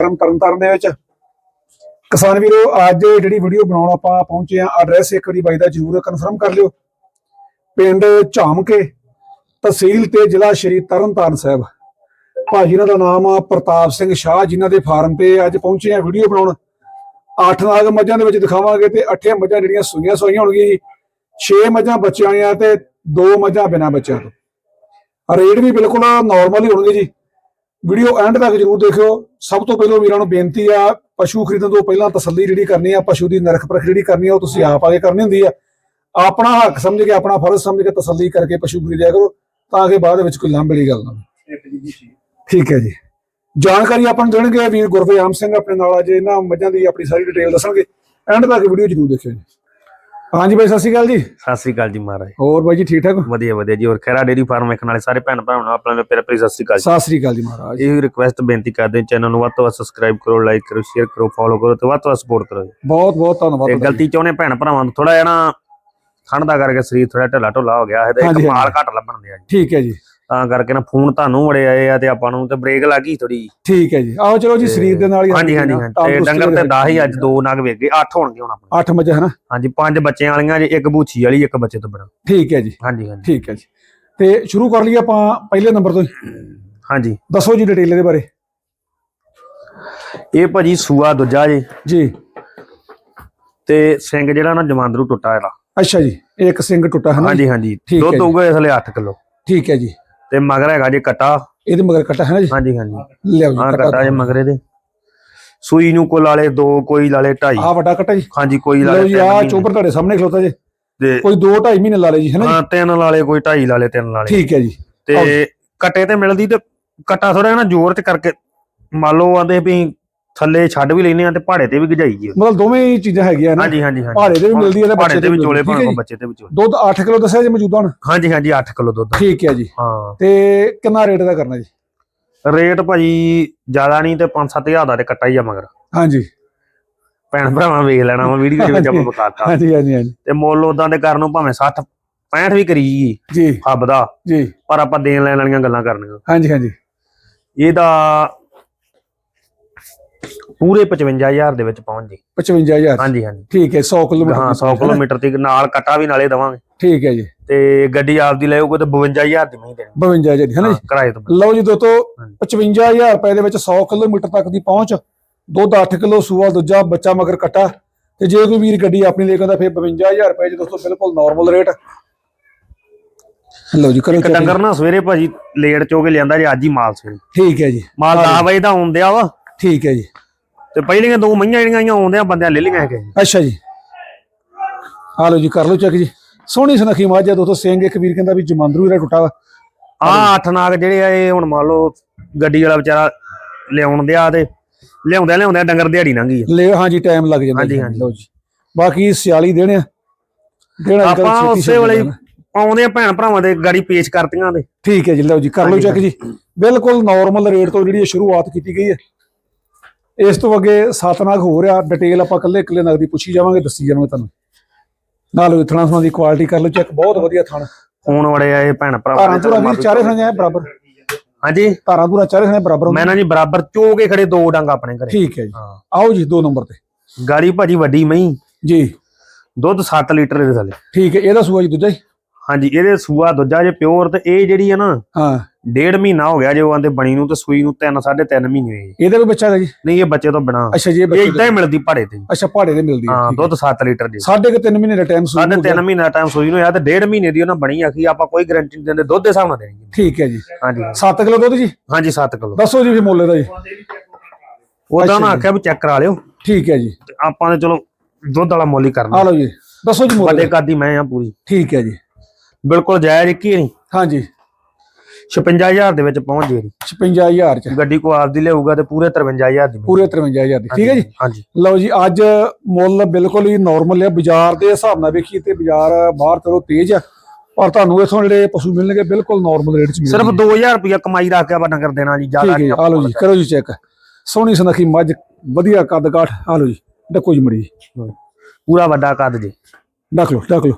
ਤਰਨ ਤਰਨ ਦੇ ਵਿੱਚ। ਕਿਸਾਨ ਵੀਰੋ, ਅੱਜ ਜਿਹੜੀ ਵੀਡੀਓ ਬਣਾਉਣ ਆਪਾਂ ਪਹੁੰਚੇ ਆ ਐਡਰੈਸ ਇੱਕ ਵਾਰੀ ਬਾਈ ਦਾ ਜਰੂਰ ਕਨਫਰਮ ਕਰ ਲਿਓ। ਪਿੰਡ ਝਾਮਕੇ, ਤਹਿਸੀਲ ਤੇ ਜ਼ਿਲ੍ਹਾ ਸ਼੍ਰੀ ਤਰਨਤਾਰਨ ਸਾਹਿਬ। ਭਾਜੀ ਇਹਨਾਂ ਦਾ ਨਾਮ ਆ ਪ੍ਰਤਾਪ ਸਿੰਘ ਸ਼ਾਹ, ਜਿਨ੍ਹਾਂ ਦੇ ਫਾਰਮ ਤੇ ਅੱਜ ਪਹੁੰਚੇ ਆ ਵੀਡੀਓ ਬਣਾਉਣ। ਅੱਠ ਨਾਗ ਮੱਝਾਂ ਦੇ ਵਿੱਚ ਦਿਖਾਵਾਂਗੇ ਤੇ ਅੱਠੇ ਮੱਝਾਂ ਜਿਹੜੀਆਂ ਸੂਈਆਂ ਸੋਈਆਂ ਹੋਣਗੀਆਂ ਜੀ। 6 ਮੱਝਾਂ ਬੱਚਿਆਂ ਵਾਲੀਆਂ ਤੇ ਦੋ ਮੱਝਾਂ ਬਿਨਾਂ ਬੱਚਿਆਂ ਤੋਂ। ਰੇਟ ਵੀ ਬਿਲਕੁਲ ਨਾਰਮਲ ਹੀ ਹੋਣਗੇ ਜੀ। ਵੀਡੀਓ ਐਂਡ ਤੱਕ ਜਰੂਰ ਦੇਖਿਓ। ਸਭ ਤੋਂ ਪਹਿਲਾਂ ਵੀਰਾਂ ਨੂੰ ਬੇਨਤੀ ਆ ਪਸ਼ੂ ਖਰੀਦਣ ਤੋਂ ਪਹਿਲਾਂ ਤਸੱਲੀ ਜਿਹੜੀ ਕਰਨੀ ਆ ਪਸ਼ੂ ਦੀ ਨਰਖ ਪਰਖ ਜਿਹੜੀ ਕਰਨੀ ਆ ਉਹ ਤੁਸੀਂ ਆਪ ਆਗੇ ਕਰਨੀ ਹੁੰਦੀ ਆ। ਆਪਣਾ ਹੱਕ ਸਮਝ ਕੇ ਆਪਣਾ ਫਰਜ਼ ਸਮਝ ਕੇ ਤਸੱਲੀ ਕਰਕੇ ਪਸ਼ੂ ਖਰੀਦਿਆ ਕਰੋ ਤਾਂ ਕਿ ਬਾਅਦ ਵਿੱਚ ਕੋਈ ਲਾਂਭੜੀ ਗੱਲ ਨਾ ਹੋਵੇ। ਠੀਕ ਹੈ ਜੀ। ਜਾਣਕਾਰੀ ਆਪਾਂ ਨੂੰ ਦੇਣਗੇ ਵੀਰ ਗੁਰਵਿਆਮ ਸਿੰਘ ਆਪਣੇ ਨਾਲ ਅੱਜ ਇਹਨਾਂ ਮੱਝਾਂ ਦੀ ਆਪਣੀ ਸਾਰੀ ਡਿਟੇਲ ਦੱਸਣਗੇ। ਐਂਡ ਤੱਕ ਵੀਡੀਓ ਜਰੂਰ ਦੇਖਿਓ ਜੀ। ਹਾਂਜੀ ਬਾਈ ਸਤਿ ਸ਼੍ਰੀ ਅਕਾਲ ਜੀ। ਸਤਿ ਸ੍ਰੀ ਅਕਾਲ ਜੀ ਮਹਾਰਾਜ। ਹੋਰ ਬਾਈ ਜੀ ਠੀਕ ਠਾਕ? ਵਧੀਆ ਵਧੀਆ ਜੀ। ਹੋਰ ਖੈਰਾ ਡੇਰੀ ਫਾਰਮ ਵੇਖਣ ਵਾਲੇ ਸਾਰੇ ਭੈਣ ਭਰਾਵਾਂ ਨੂੰ ਆਪਣਾ ਪਿਆਰ ਭਰੀ ਸਤਿ ਸ੍ਰੀ ਅਕਾਲ ਜੀ। ਸਤਿ ਸ਼੍ਰੀ ਅਕਾਲ ਜੀ ਮਹਾਰਾਜ। ਇਹ ਰਿਕੁਐਸਟ ਬੇਨਤੀ ਕਰਦੇ ਚੈਨਲ ਨੂੰ ਵੱਧ ਤੋਂ ਵੱਧ ਸਬਸਕ੍ਰਾਈਬ ਕਰੋ ਲਾਈਕ ਕਰੋ ਸ਼ੇਅਰ ਕਰੋ ਫੋਲੋ ਕਰੋ ਤੇ ਵੱਧ ਤੋਂ ਵੱਧ ਸਪੋਰਟ ਕਰੋ ਜੀ। ਬਹੁਤ ਬਹੁਤ ਧੰਨਵਾਦ ਤੇ। ਗਲਤੀ ਚਾਹੁੰਦੇ ਭੈਣ ਭਰਾਵਾਂ ਨੂੰ ਥੋੜਾ ਜਿਹਾ ਨਾ ਠੰਡ ਦਾ ਕਰਕੇ ਸਰੀਰ ਥੋੜਾ ਢਿੱਲਾ ਢੋਲਾ ਹੋ ਗਿਆ ਹੈ ਤੇ ਇੱਕ ਮਾਲ ਘੱਟ ਲੱਭਣ ਦਿਆ ਜੀ। ਠੀਕ ਹੈ ਜੀ। ਤਾਂ ਕਰਕੇ ਨਾ ਫੋਨ ਤੁਹਾਨੂੰ ਬੜੇ ਆਏ ਆ ਤੇ ਆਪਾਂ ਨੂੰ ਤੇ ਬ੍ਰੇਕ ਲੱਗ ਗਈ ਥੋੜੀ ਠੀਕ ਹੈ ਜੀ। ਆਓ ਚਲੋ ਜੀ ਸਰੀਰ ਦੇ ਨਾਲ ਹੀ ਹਾਂਜੀ ਹਾਂਜੀ ਤੇ ਡੰਗਰ ਤੇ 10 ਹੀ ਅੱਜ ਦੋ ਨਗ ਵੇਚ ਗਏ 8 ਹੋਣਗੇ ਹੁਣ ਆਪਣੇ। ਅੱਠ ਮੱਝਾਂ ਹੈ ਨਾ? ਹਾਂਜੀ ਪੰਜ ਬੱਚਿਆਂ ਵਾਲੀਆਂ ਜੇ ਇੱਕ ਬੂਛੀ ਵਾਲੀ ਇੱਕ ਬੱਚੇ ਤੋਂ ਬਣਾ ਠੀਕ ਹੈ ਜੀ। ਹਾਂਜੀ ਹਾਂਜੀ। ਠੀਕ ਹੈ ਜੀ। ਤੇ ਸ਼ੁਰੂ ਕਰ ਲਈਏ ਆਪਾਂ ਪਹਿਲੇ ਨੰਬਰ ਤੋਂ। ਹਾਂਜੀ। ਦੱਸੋ ਜੀ ਡਿਟੇਲ ਦੇ ਬਾਰੇ। ਇਹ ਭਾਜੀ ਸੂਆ ਦੂਜਾ ਜੀ। ਜੀ। ਤੇ ਸਿੰਘ ਜਿਹੜਾ ਨਾ ਜਮਾਂਦਰੂ ਟੁੱਟਾ ਇਹਦਾ। ਅੱਛਾ ਜੀ ਇੱਕ ਸਿੰਘ ਟੁੱਟਾ ਹੈ ਨਾ ਜੀ? ਹਾਂਜੀ ਹਾਂਜੀ। ਦੁੱਧ। ਹੋਊਗਾ ਇਸ ਲਈ 8 ਕਿਲੋ। ਠੀਕ ਹੈ ਜੀ। ਤੇ ਮਗਰ ਹੈਗਾ ਜੀ ਕਟਾ। ਇਹਦੇ ਮਗਰ ਕੱਟਾ ਹੈ ਨਾ ਜੀ? ਹਾਂਜੀ ਹਾਂਜੀ। ਲਿਆਓ ਜੀ ਕੱਟਾ ਕਟਾ ਜੇ ਮਗਰੇ ਦੇ। ਸੂਈ ਨੂੰ ਕੋਲ ਵਾਲੇ ਦੋ ਕੋਈ ਲਾਲੇ ਢਾਈ। ਆ ਵੱਡਾ ਕੱਟਾ ਜੀ। ਹਾਂਜੀ ਕੋਈ ਲਓ ਲਾਲੇ ਜੀ ਆ। ਚੋਪਰ ਤੁਹਾਡੇ ਸਾਹਮਣੇ ਖਲੋਤਾ ਜੀ। ਤੇ ਕੋਈ 2 2.5 ਮਹੀਨੇ ਲਾ ਲਏ ਜੀ ਹੈ ਨਾ ਜੀ? ਹਾਂ ਤਿੰਨ ਲਾਲੇ ਕੋਈ ਢਾਈ ਲਾਲੇ ਤਿੰਨ ਲਾਲੇ ਠੀਕ ਹੈ ਜੀ। ਤੇ ਕਟੇ ਤੇ ਮਿਲਦੀ ਤੇ ਕਟਾ ਥੋੜਾ ਨਾ ਜ਼ੋਰ ਚ ਕਰਕੇ। ਮੰਨ ਲਓ ਆਂਦੇ ਵੀ ਥੱਲੇ ਛੱਡ ਵੀ ਲੈਨੇ ਆ ਤੇ ਪਹਾੜੇ ਤੇ ਵੀ ਗਜਾਈ ਜੀ ਮਤਲਬ ਦੋਵੇਂ ਹੀ ਚੀਜ਼ਾਂ ਹੈਗੀਆਂ ਨੇ। ਹਾਂਜੀ ਹਾਂਜੀ ਹਾਂਜੀ। ਪਹਾੜੇ ਤੇ ਵੀ ਮਿਲਦੀ ਹੈ ਤੇ ਪਹਾੜੇ ਬੱਚੇ ਤੇ ਵੀ ਚੋਲੇ ਜੀ। ਬੱਚੇ ਤੇ ਵੀ ਚੋਲੇ। ਦੁੱਧ 8 ਕਿਲੋ ਦੱਸਿਆ ਜੀ ਮੌਜੂਦਾ ਹੁਣ? ਹਾਂਜੀ ਹਾਂਜੀ 8 ਕਿਲੋ ਦੁੱਧ ਠੀਕ ਹੈ ਜੀ। ਹਾਂ। ਤੇ ਕਿੰਨਾ ਰੇਟ ਦਾ ਕਰਨਾ ਜੀ? ਰੇਟ ਭਾਜੀ ਜ਼ਿਆਦਾ ਨਹੀਂ ਤੇ 5-7000 ਦਾ ਤੇ ਕੱਟਾ ਹੀ ਆ ਮਗਰ। ਹਾਂਜੀ। ਭੈਣ ਭਰਾਵਾਂ ਵੇਖ ਲੈਣਾ ਵਾ ਵੀਡੀਓ ਦੇ ਵਿੱਚ ਆਪਾਂ। ਬਕਾਤਾ ਹਾਂਜੀ ਹਾਂਜੀ ਹਾਂਜੀ। ਤੇ ਮੁੱਲ ਉਦਾਂ ਦੇ ਕਰਨ ਨੂੰ ਭਾਵੇਂ 60 65 ਵੀ ਕਰੀ ਜੀ। ਜੀ। ਹੱਬ ਦਾ। ਜੀ। ਪਰ ਆਪਾਂ ਦੇਣ ਲੈਣ ਵਾਲੀਆਂ ਗੱਲਾਂ ਕਰਨੀਆਂ। ਹਾਂਜੀ ਹਾਂਜੀ। ਇਹਦਾ ਪੂਰੇ 55000 ਦੇ ਵਿੱਚ ਪਹੁੰਚ ਜੀ। 55000 ਹਾਂਜੀ ਹਾਂਜੀ। ਠੀਕ ਹੈ 100 ਕਿਲੋਮੀਟਰ ਹਾਂ ਦੀ 100 ਪਹੁੰਚ ਹੈ। ਨਾ? ਕਿਲੋਮੀਟਰ ਤੱਕ ਨਾਲ ਕੱਟਾ ਵੀ ਨਾਲੇ ਦਵਾਂਗੇ। ਠੀਕ ਹੈ ਜੀ। ਤੇ ਗੱਡੀ ਆਪਦੀ ਲੈਓਗੇ ਤੇ 52000 ਦੀ ਨਹੀਂ ਦੇਣੀ। 52 ਜੀ ਹੈ ਨਾ ਹਾਂ, ਕਿਰਾਏ ਤੋਂ ਜੀ ਲਓ ਜੀ ਦੋਸਤੋ ਹਾਂਜੀ। 55000 ਰੁਪਏ ਦੇ ਵਿੱਚ 100 ਕਿਲੋਮੀਟਰ ਤੱਕ ਦੀ ਪਹੁੰਚ। ਦੁੱਧ 8 ਕਿਲੋ ਸੂਆ ਦੂਜਾ ਬੱਚਾ ਮਗਰ ਕੱਟਾ। ਤੇ ਜੇ ਕੋਈ ਵੀਰ ਗੱਡੀ ਆਪਣੀ ਲੈ ਕੇ ਆਉਂਦਾ ਫਿਰ 52000 ਰੁਪਏ ਜੀ ਦੋਸਤੋ ਬਿਲਕੁਲ ਨਾਰਮਲ ਰੇਟ ਲਓ ਜੀ ਕਰੋ। ਡੰਗਰ ਨਾ ਸਵੇਰੇ ਭਾਜੀ ਲੇਟ ਚੋ ਕੇ ਲਿਆਂਦਾ ਜੀ ਅੱਜ ਹੀ ਮਾਲ ਸਵੇਰੇ। ਠੀਕ ਹੈ ਜੀ। ਮਾਲ 10 ਵਜੇ ਦਾ ਆਉਂਦਿਆ ਵਾ। ਠੀਕ ਹੈ ਜੀ। ਤੇ ਪਹਿਲੀਆਂ ਦੋ ਮਈਆਂ ਜਿਹੜੀਆਂ ਆਈਆਂ ਆਉਂਦਿਆਂ ਬੰਦਿਆਂ ਲੈ ਲਈਆਂ ਹੈਗੇ ਅੱਛਾ ਜੀ। ਆ ਲਓ ਜੀ ਕਰ ਲਓ ਚੈੱਕ ਜੀ। ਸੋਹਣੀ ਸੁਨੱਖੀ ਮੱਝ ਆ ਦੋਸਤੋ ਸਿੰਘ ਇੱਕ ਵੀਰ ਕਹਿੰਦਾ ਵੀ ਜਮਾਂਦਰੂ ਇਹਦਾ ਟੁੱਟਾ ਵਾ। ਆ ਅੱਠ ਨਾਗ ਜਿਹੜੇ ਆ ਇਹ ਹੁਣ ਮੰਨ ਲਓ ਗੱਡੀ ਵਾਲਾ ਵਿਚਾਰਾ ਲਿਆਉਣ ਦਿਆ ਤੇ ਲਿਆਉਂਦਿਆਂ ਲਿਆਉਂਦਿਆਂ ਡੰਗਰ ਦਿਹਾੜੀ ਲੰਘੀ ਆ। ਲੈ ਹਾਂਜੀ ਟਾਈਮ ਲੱਗ ਜਾਂਦਾ ਹਾਂਜੀ। ਲਓ ਜੀ। ਬਾਕੀ 46 ਦੇਣੇ ਆ। ਦੇਣਾ ਆਪਾਂ ਉਸੇ ਵੇਲੇ। ਆਉਂਦੇ ਆ ਭੈਣ ਭਰਾਵਾਂ ਦੇ ਗਾੜੀ ਪੇਸ਼ ਕਰਤੀਆਂ ਤੇ। ਠੀਕ ਹੈ ਜੀ ਲਓ ਜੀ ਕਰ ਲਓ ਚੈੱਕ ਜੀ। ਬਿਲਕੁਲ ਨਾਰਮਲ ਰੇਟ ਤੋਂ ਜਿਹੜੀ ਸ਼ੁਰੂਆਤ ਕੀਤੀ ਗਈ ਹੈ। ਇਸ ਤੋਂ ਅੱਗੇ ਸੱਤ ਨਗ ਹੋ ਰਿਹਾ ਡਿਟੇਲ ਆਪਾਂ ਕੱਲੇ ਕੱਲੇ ਨਗ ਦੀ ਪੁੱਛੀ ਜਾਵਾਂਗੇ ਦੱਸੀ ਜਾਵਾਂਗੇ ਤੁਹਾਨੂੰ। ਨਾਲ ਥਣਾ ਥਣਾ ਦੀ ਕੁਆਲਿਟੀ ਕਰ ਲਓ ਚੈੱਕ ਬਹੁਤ ਵਧੀਆ ਥਣ। ਫੋਨ ਵੜੇ ਆ ਇਹ ਭੈਣ ਭਰਾ ਧਾਰਾਂ ਵੀਰ ਚਾਰੇ ਜਾਏ ਬਰਾਬਰ। ਹਾਂਜੀ? ਧਾਰਾਂ ਧੁਰਾ ਚਾਰੇ ਥਣਾ ਬਰਾਬਰ ਮੈਂ ਨਾ ਜੀ ਬਰਾਬਰ ਚੋ ਕੇ ਖੜੇ ਦੋ ਡੰਗ ਆਪਣੇ ਘਰੇ। ਠੀਕ ਹੈ ਜੀ। ਆਓ ਜੀ ਦੋ ਨੰਬਰ ਤੇ। ਗਾੜੀ ਭਾਜੀ ਵੱਡੀ ਮਈ ਜੀ। ਦੁੱਧ 7 ਲੀਟਰ ਦੇ ਥੱਲੇ। ਠੀਕ ਹੈ ਇਹਦਾ ਸੂਆ ਜੀ ਦੂਜਾ ਜੀ। ਹਾਂਜੀ ਇਹਦੇ ਸੂਆ ਦੂਜਾ ਜੇ ਪਿਓਰ ਤੇ ਇਹ ਜਿਹੜੀ ਆ ਨਾ ਹਾਂ। ਡੇਢ ਮਹੀਨਾ ਹੋ ਗਿਆ ਜੇ ਉਹ ਆਂਦੇ ਬਣੀ ਨੂੰ ਤੇ ਸੂਈ ਨੂੰ 3 3.5 ਮਹੀਨੇ ਹੋਏ। ਇਹਦਾ ਵੀ ਬੱਚਾ ਹੈਗਾ ਜੀ? ਨਹੀਂ ਇਹ ਬੱਚੇ ਤੋਂ ਬਿਨਾ। ਅੱਛਾ ਜੀ ਇਹ ਬੱਚੇ ਇਦਾਂ ਹੀ ਮਿਲਦੀ ਭਾੜੇ ਤੇ। ਅੱਛਾ ਪਹਾੜੇ ਦੇ ਮਿਲਦੀ ਹੈ ਹਾਂ ਹੈ। ਦੁੱਧ 7 ਲੀਟਰ ਦੀ। ਸਾਢੇ ਕੁ ਤਿੰਨ ਮਹੀਨੇ ਦਾ ਟਾਈਮ ਸਾਢੇ 3 ਮਹੀਨੇ ਦਾ ਟਾਈਮ ਸੂਈ ਨੂੰ ਆ ਤੇ ਡੇਢ ਮਹੀਨੇ ਦੀ ਉਹਨਾਂ ਬਣੀ ਆਖੀ ਆਪਾਂ ਕੋਈ ਗਾਰੰਟੀ ਨਹੀਂ ਦਿੰਦੇ ਦੁੱਧ ਦੇ ਹਿਸਾਬ ਨਾਲ ਦੇਣੀ ਠੀਕ ਹੈ ਜੀ। ਹਾਂਜੀ। 7 ਕਿਲੋ ਦੁੱਧ ਜੀ? ਹਾਂਜੀ 7 ਕਿਲੋ। ਦੱਸੋ ਜੀ ਵੀ ਮੁੱਲ ਦਾ ਜੀ। ਅੱਛਾ ਨਾ। ਆਖਿਆ ਵੀ ਚੈੱਕ ਕਰਾ ਲਿਓ। ਠੀਕ ਹੈ ਜੀ। ਤੇ ਆਪਾਂ ਨੇ ਚਲੋ ਦੁੱਧ ਵਾਲਾ ਮੁੱਲ ਹੀ ਆ ਕਰਨਾ ਲਓ ਜੀ। ਦੱਸੋ ਜੀ ਮੁੱਲ। ਕਾਦੀ ਮੈਂ ਆ ਪੂਰੀ। ਠੀਕ ਹੈ ਜੀ। ਬਿਲਕੁਲ ਜਾਇਜ਼ ਕੀ ਨਹੀਂ ਹਾਂਜੀ। 56000 ਦੇ ਵਿੱਚ ਪਹੁੰਚ ਜੇ। 55000 ਚ। ਗੱਡੀ ਕੋ ਆਪਦੀ ਲਿਆਊਗਾ ਤੇ ਪੂਰੇ 53000 ਦੀ ਪੂਰੇ 53000 ਦੀ। ਠੀਕ ਹੈ ਜੀ? ਹਾਂਜੀ। ਲਓ ਜੀ ਅੱਜ ਮੁੱਲ ਬਿਲਕੁਲ ਹੀ ਨਾਰਮਲ ਹੈ ਬਾਜ਼ਾਰ ਦੇ ਹਿਸਾਬ ਨਾਲ ਵੇਖੀਏ ਤੇ ਬਾਜ਼ਾਰ ਬਾਹਰ ਚਲੋ ਤੇਜ਼ ਆ। ਪਰ ਤੁਹਾਨੂੰ ਇਥੋਂ ਜਿਹੜੇ ਪਸ਼ੂ ਮਿਲਣਗੇ ਬਿਲਕੁਲ ਨਾਰਮਲ ਰੇਟ ਚ ਸਿਰਫ ਮਿਲਣਗੇ 2000 ਰੁਪਇਆ ਕਮਾਈ ਰੱਖ ਕੇ ਆਪਾਂ ਨਗਰ ਦੇਣਾ ਜੀ ਜ਼ਿਆਦਾ ਠੀਕ ਹੈ ਜੀ, ਆ ਲਓ ਜੀ ਕਰੋ ਜੀ ਚੈੱਕ। ਸੋਹਣੀ ਸੁਨੱਖੀ ਮੱਝ ਵਧੀਆ ਕੱਦ ਕਾਠ। ਆ ਲਓ ਜੀ ਡੱਕੋ ਜੀ ਮੜੀ ਪੂਰਾ ਵੱਡਾ ਕੱਦ ਜੀ। ਡੱਕ ਲਓ ਡੱਕ ਲਓ।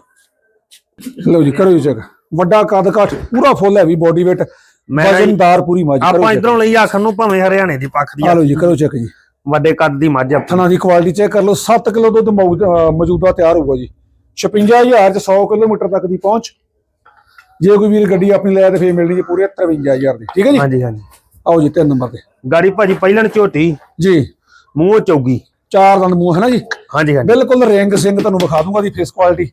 ਲਓ ਜੀ ਕਰੋ ਚੈੱਕ ਵੱਡਾ ਕੱਦ ਕਾਠ ਪੂਰਾ ਫੁੱਲ ਹੈ ਵੀ ਬੋਡੀ weight ਵਜਨਦਾਰ ਪੂਰੀ ਮੱਝ ਕਰੋ ਆਪਾਂ। ਇਧਰੋਂ ਲਈ ਆਖਣ ਨੂੰ ਭਾਵੇਂ ਹਰਿਆਣੇ ਦੀ ਪੱਖ ਦੀ ਆ। ਲਓ ਜੀ ਕਰੋ ਚੈੱਕ ਜੀ। ਵੱਡੇ ਕੱਦ ਦੀ ਮੱਝ ਆ। ਥਣਾ ਦੀ ਕੁਆਲਿਟੀ ਚੈੱਕ ਕਰ ਲਓ 7 ਕਿਲੋ ਦੁੱਧ ਮੌਜੂਦਾ ਤਿਆਰ ਹੋਊਗਾ ਜੀ। 56000 ਚ 100 ਕਿਲੋਮੀਟਰ ਤੱਕ ਦੀ ਪਹੁੰਚ। ਜੇ ਕੋਈ ਵੀਰ ਗੱਡੀ ਆਪਣੀ ਲੈ ਤੇ ਫੇਰ ਮਿਲਣੀ ਜੀ ਪੂਰੇ 53000 ਦੀ ਠੀਕ ਹੈ ਜੀ? ਹਾਂਜੀ ਹਾਂਜੀ। ਆਓ ਜੀ ਤਿੰਨ ਨੰਬਰ ਤੇ। ਗਾੜੀ ਭਾਜੀ ਪਹਿਲਣ ਝੋਟੀ? ਜੀ। ਮੂੰਹ ਚੌਗੀ। ਚਾਰ ਦੰਦ ਮੂੰਹ ਹੈ ਨਾ ਜੀ? ਹਾਂਜੀ ਹਾਂਜੀ। ਬਿਲਕੁਲ ਰਿੰਗ ਸਿੰਘ ਤੁਹਾਨੂੰ ਵਿਖਾ ਦੂੰਗਾ ਦੀ ਫੇਸ ਕੁਆਲਿਟੀ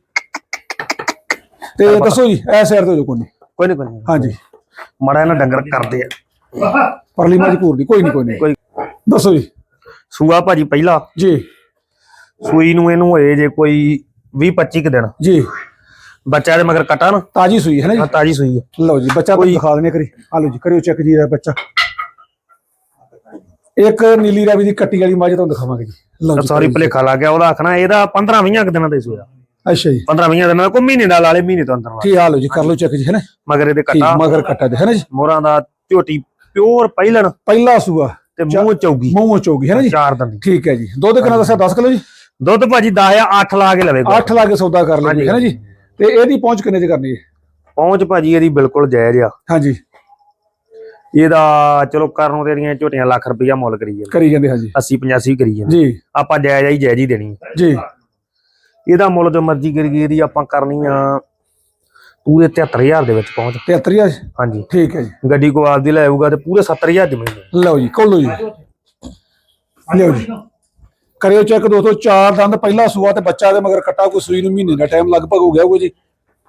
ਤੇ ਦੱਸੋ ਜੀ ਐ ਸਾਈਡ ਤੇ ਹੋ ਜੋ ਕੋਈ ਨਹੀਂ। ਕੋਈ ਨਹੀਂ ਕੋਈ ਨਹੀਂ। ਹਾਂਜੀ। ਮੜਾ ਇਹਨਾਂ ਡੰਗਰ ਕਰਦੇ ਆ। ਪਰਲੀ ਮਾਝ ਘੂਰ ਦੀ ਕੋਈ ਨਹੀਂ ਕੋਈ ਨਹੀਂ। ਕੋਈ ਦੱਸੋ ਜੀ। ਸੂਆ ਭਾਜੀ ਪਹਿਲਾ। ਜੀ। ਸੂਈ ਨੂੰ ਇਹਨੂੰ ਹੋਏ ਜੇ ਕੋਈ 20 25 ਕੁ ਦਿਨ। ਜੀ। ਬੱਚਾ ਦੇ ਮਗਰ ਕਟਾ ਨਾ। ਤਾਜੀ ਸੂਈ ਹੈ ਨਾ ਜੀ? ਤਾਜੀ ਸੂਈ ਆ ਲਓ ਜੀ ਬੱਚਾ ਤੁਹਾਨੂੰ ਦਿਖਾ ਦਿੰਦੇ ਕਰੀ। ਆ ਲਓ ਜੀ ਕਰਿਓ ਚੈੱਕ ਜੀ ਇਹਦਾ ਬੱਚਾ। ਇੱਕ ਨੀਲੀ ਰਾਵੀ ਦੀ ਕੱਟੀ ਵਾਲੀ ਮੱਝ ਤੁਹਾਨੂੰ ਦਿਖਾਵਾਂਗੇ ਜੀ। ਲਓ ਜੀ ਸੌਰੀ ਭਲੇਖਾ ਲੱਗ ਗਿਆ ਉਹਦਾ ਆਖਣਾ ਇਹਦਾ 15 20 ਕੁ ਦਿਨਾਂ ਦਾ ਹੀ ਸੂਆ। ਅੱਛਾ ਜੀ। 15 20 ਦਿਨਾਂ ਦਾ ਕੋਈ ਮਹੀਨੇ ਦਾ ਲਾਲੇ ਮਹੀਨੇ ਤੋਂ ਅੰਦਰ ਲਾ ਠੀਕ ਆ ਲਓ ਜੀ? ਕਰ ਲਓ ਚੈੱਕ ਜੀ ਹੈ ਨਾ? ਮਗਰ ਇਹਦੇ ਕਟਾ। ਮਗਰ ਕੱਟਾ ਦੇ ਹੈ ਨਾ ਜੀ? ਮੋਰਾਂ ਦਾ ਝੋਟੀ ਪਿਓਰ ਪਹਿਲਣ। ਪਹਿਲਾ ਸੂਆ। ਤੇ ਮੂੰਹ ਚੌਗੀ। ਮੂੰਹ ਚੋਗੀ ਹੈ ਨਾ ਜੀ? ਚਾਰ ਦੰਦੀ ਠੀਕ ਹੈ ਜੀ। ਦੁੱਧ ਕਿੰਨਾ ਦੱਸਿਆ? 10 ਕਿਲੋ ਜੀ? ਦੁੱਧ ਭਾਜੀ 10 ਆ 8 ਲਾ ਕੇ ਲਵੇ 8 ਲਾ ਕੇ ਸੌਦਾ ਕਰ ਲਈਏ ਹੈ ਨਾ ਜੀ? ਤੇ ਇਹਦੀ ਪਹੁੰਚ ਕਿੰਨੇ ਚ ਕਰਨੀ ਹੈ? ਪਹੁੰਚ ਭਾਜੀ ਇਹਦੀ ਬਿਲਕੁਲ ਜਾਇਜ਼ ਆ। ਹਾਂਜੀ। ਇਹਦਾ ਚਲੋ ਕਰਨ ਤੇਰੀਆਂ ਝੋਟੀਆਂ ਲੱਖ ਰੁਪਈਆ ਮੁੱਲ ਕਰੀ ਜਾਂਦੇ। ਕਰੀ ਜਾਂਦੇ ਹਾਂਜੀ। 80 85 ਕਰੀ ਜਾਂਦੇ। ਜੀ। ਆਪਾਂ ਜਾਇਜ਼ ਹੀ ਜਾਇਜ਼ ਹੀ ਦੇਣੀ। ਜੀ। ਇਹਦਾ ਮੁੱਲ ਜੋ ਮਰਜ਼ੀ ਕਰੀਏ ਇਹਦੀ ਆਪਾਂ ਕਰਨੀ ਆ ਪੂਰੇ 73000 ਦੇ ਵਿੱਚ ਪਹੁੰਚ। 73000 ਹਾਂਜੀ। ਠੀਕ ਹੈ ਜੀ। ਗੱਡੀ ਕੋ ਆਪਦੀ ਲੈ ਆਊਗਾ ਤੇ ਪੂਰੇ 70000 ਦੀ ਮਿਲਣੀ ਲਓ ਜੀ ਕੋਲੋ ਜੀ। ਲਿਓ ਜੀ। ਕਰਿਓ ਚੈੱਕ ਦੋਸਤੋ ਚਾਰ ਦੰਦ ਪਹਿਲਾ ਸੂਆ ਤੇ ਬੱਚਾ ਦੇ ਮਗਰ ਕੱਟਾ ਕੋਈ ਸੂਈ ਨੂੰ ਮਹੀਨੇ ਦਾ ਟਾਈਮ ਲਗਭਗ ਹੋ ਗਿਆ ਹੋਊਗਾ ਜੀ।